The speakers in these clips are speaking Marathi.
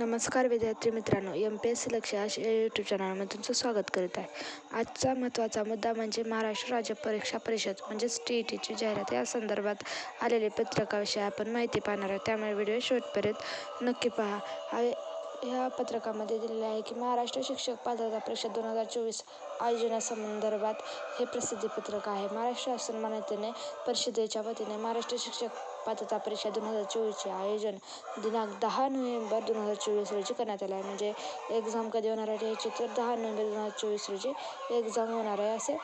नमस्कार विद्यार्थी मित्रांनो एम पी एस सी लक्ष या यूट्यूब चॅनलमध्ये तुमचं स्वागत करीत आहे. आजचा महत्त्वाचा मुद्दा म्हणजे महाराष्ट्र राज्य परीक्षा परिषद म्हणजेच टी ई टीची जाहिरात. या संदर्भात आलेले पत्रकाविषयी आपण माहिती पाहणार आहोत. त्यामुळे व्हिडिओ शेवटपर्यंत नक्की पहा. ह्या पत्रकामध्ये दिलेले आहे की महाराष्ट्र शिक्षक पात्रता परिषद दोन हजार चोवीस आयोजनासंदर्भात हे प्रसिद्धीपत्रक आहे. महाराष्ट्र शासन मान्यतेने परिषदेच्या वतीने महाराष्ट्र शिक्षक पात्रता परीक्षा दोन हजार चोवीसचे आयोजन दिनांक दहा नोव्हेंबर दोन हजार चोवीस रोजी करण्यात आलं आहे. म्हणजे एक्झाम कधी होणार आहे याची तर दहा नोव्हेंबर दोन हजार चोवीस रोजी एक्झाम होणार आहे असे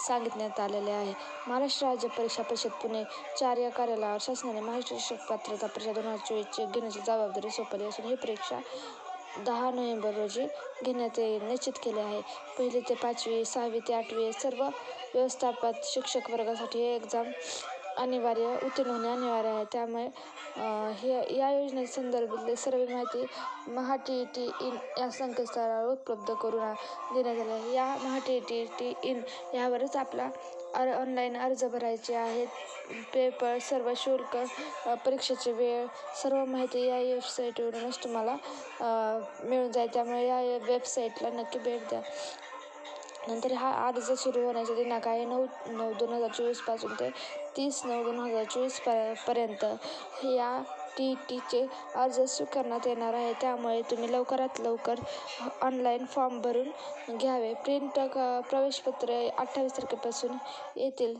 सांगितण्यात आलेले आहे. महाराष्ट्र राज्य परीक्षा परिषद पुणे चार या कार्यालयावर शासनाने महाराष्ट्र शिक्षक पात्रता परीक्षा दोन हजार चोवीसची घेण्याची जबाबदारी सोपवली असून ही परीक्षा दहा नोव्हेंबर रोजी घेण्यात निश्चित केले आहे. पहिली ते पाचवी सहावी ते आठवी सर्व व्यवस्थापक शिक्षक वर्गासाठी हे एक्झाम अनिवार्य उत्तीर्ण होणे अनिवार्य आहे. त्यामुळे हे या योजने संदर्भातली सर्व माहिती महा टी टी इन या संकेतस्थळावर उपलब्ध करून देण्यात आले आहे. या महा टी टी टी इन यावरच आपला अर ऑनलाईन अर्ज भरायचे आहेत. पेपर सर्व शुल्क परीक्षेचे वेळ सर्व माहिती या वेबसाईटवरूनच तुम्हाला मिळून जाईल. त्यामुळे या वेबसाईटला नक्की भेट द्या. नंतर हा अर्ज सुरू होण्याचा दिनांक आहे. नऊ नऊ दोन हजार चोवीसपासून ते तीस नऊ दोन हजार चोवीसपर्यंत या टी टीचे अर्ज स्वीकारण्यात येणार आहे. त्यामुळे तुम्ही लवकरात लवकर ऑनलाईन फॉर्म भरून घ्यावे. प्रिंट क प्रवेशपत्रे अठ्ठावीस तारखेपासून येतील.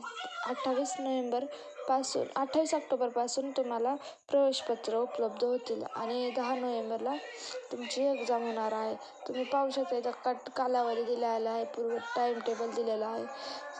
अठ्ठावीस नोव्हेंबर पासून अठ्ठावीस ऑक्टोबरपासून तुम्हाला प्रवेशपत्र उपलब्ध होतील आणि दहा नोव्हेंबरला तुमची एक्झाम होणार आहे. तुम्ही पाहू शकता इथं कट कालावधी दिलेला आहे पूर्व टाईम टेबल दिलेला आहे.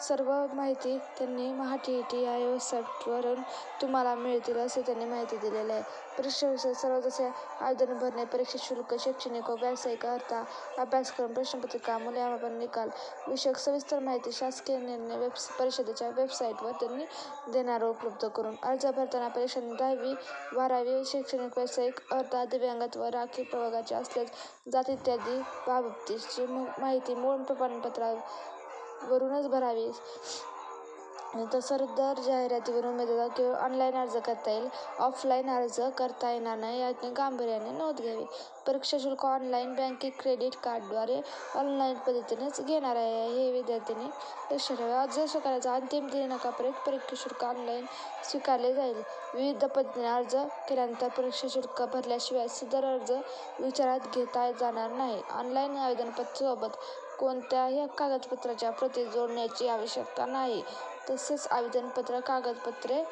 सर्व माहिती त्यांनी महा टी ई टी या वेबसाईटवरून तुम्हाला मिळतील असे त्यांनी माहिती दिलेलं आहे. परीक्षेविषयी सर्व जसे आवेदन भरणे परीक्षा शुल्क शैक्षणिक व व्यावसायिक अर्था अभ्यासक्रम प्रश्नपत्रिका मूल्यमापन निकाल विषयक सविस्तर माहिती शासकीय निर्णय वेब परिषदेच्या वेबसाईटवर त्यांनी देणार उपलब्ध करून अर्ज भरताना परीक्षांनी दहावी बारावी शैक्षणिक व्यावसायिक अर्धा दिव्यांगत्व राखीव प्रवर्गाचे असल्यास जात इत्यादी बाबतीची माहिती मूळ प्रमाणपत्रावरूनच भरावी. तसं दर जाहिरातीवरून उमेदवार किंवा ऑनलाईन अर्ज करता येईल. ऑफलाईन अर्ज करता येणार नाही याने गांभीर्याने नोंद घ्यावी. परीक्षा शुल्क ऑनलाईन बँकिंग क्रेडिट कार्डद्वारे ऑनलाईन पद्धतीनेच घेणार आहे. हे विद्यार्थ्यांनी लक्षात ठेवा. अर्ज स्वीकारायचा अंतिम दिनांकापर्यंत परीक्षा शुल्क ऑनलाईन स्वीकारले जाईल. विविध पद्धतीने अर्ज केल्यानंतर परीक्षा शुल्क भरल्याशिवाय सदर अर्ज विचारात घेता जाणार नाही. ऑनलाईन आवेदनपत्रासोबत कोणत्याही कागदपत्राच्या प्रती जोडण्याची आवश्यकता नाही. तसेच आवेदनपत्र कागदपत्रे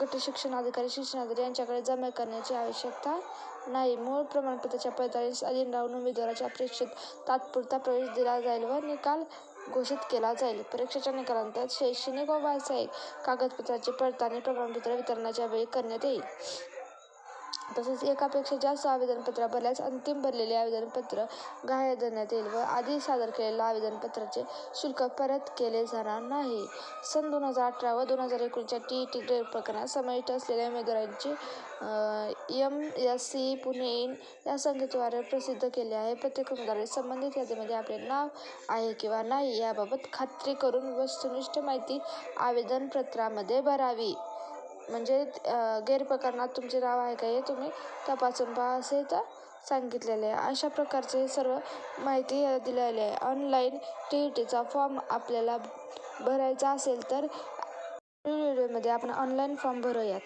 गट शिक्षणाधिकारी शिक्षणाधिकारी यांच्याकडे जमा करण्याची आवश्यकता नाही. मूळ प्रमाणपत्राच्या पैतालीस अधीन राहून उमेदवाराच्या परीक्षेत तात्पुरता प्रवेश दिला जाईल व निकाल घोषित केला जाईल. परीक्षेच्या निकालानंतर शैक्षणिक व व्यावसायिक कागदपत्राची पडताळणी प्रमाणपत्र वितरणाच्या वेळी करण्यात येईल. तसेच एकापेक्षा जास्त आवेदनपत्र भरल्यास अंतिम भरलेले आवेदनपत्र ग्राह्य धरण्यात येईल व आधी सादर केलेल्या आवेदनपत्राचे शुल्क परत केले जाणार नाही. सन दोन हजार अठरा व दोन हजार एकोणीसच्या टी ई टी ग्रेड प्रकरणात समाविष्ट असलेल्या उमेदवारांची M S C Pune in या संख्येद्वारे प्रसिद्ध केले आहे. प्रत्येक उमेदवाराने संबंधित यादीमध्ये आपले नाव आहे किंवा नाही याबाबत खात्री करून वस्तुनिष्ठ माहिती आवेदनपत्रामध्ये भरावी. म्हणजे गैरप्रकरणात तुमचे नाव आहे का हे तुम्ही तपासून पहा असे तर सांगितलेले आहे. अशा प्रकारचे सर्व माहिती दिलेली आहे. ऑनलाईन टी ई टीचा फॉर्म आपल्याला भरायचा असेल तर व्हिडिओमध्ये आपण ऑनलाईन फॉर्म भरूयात.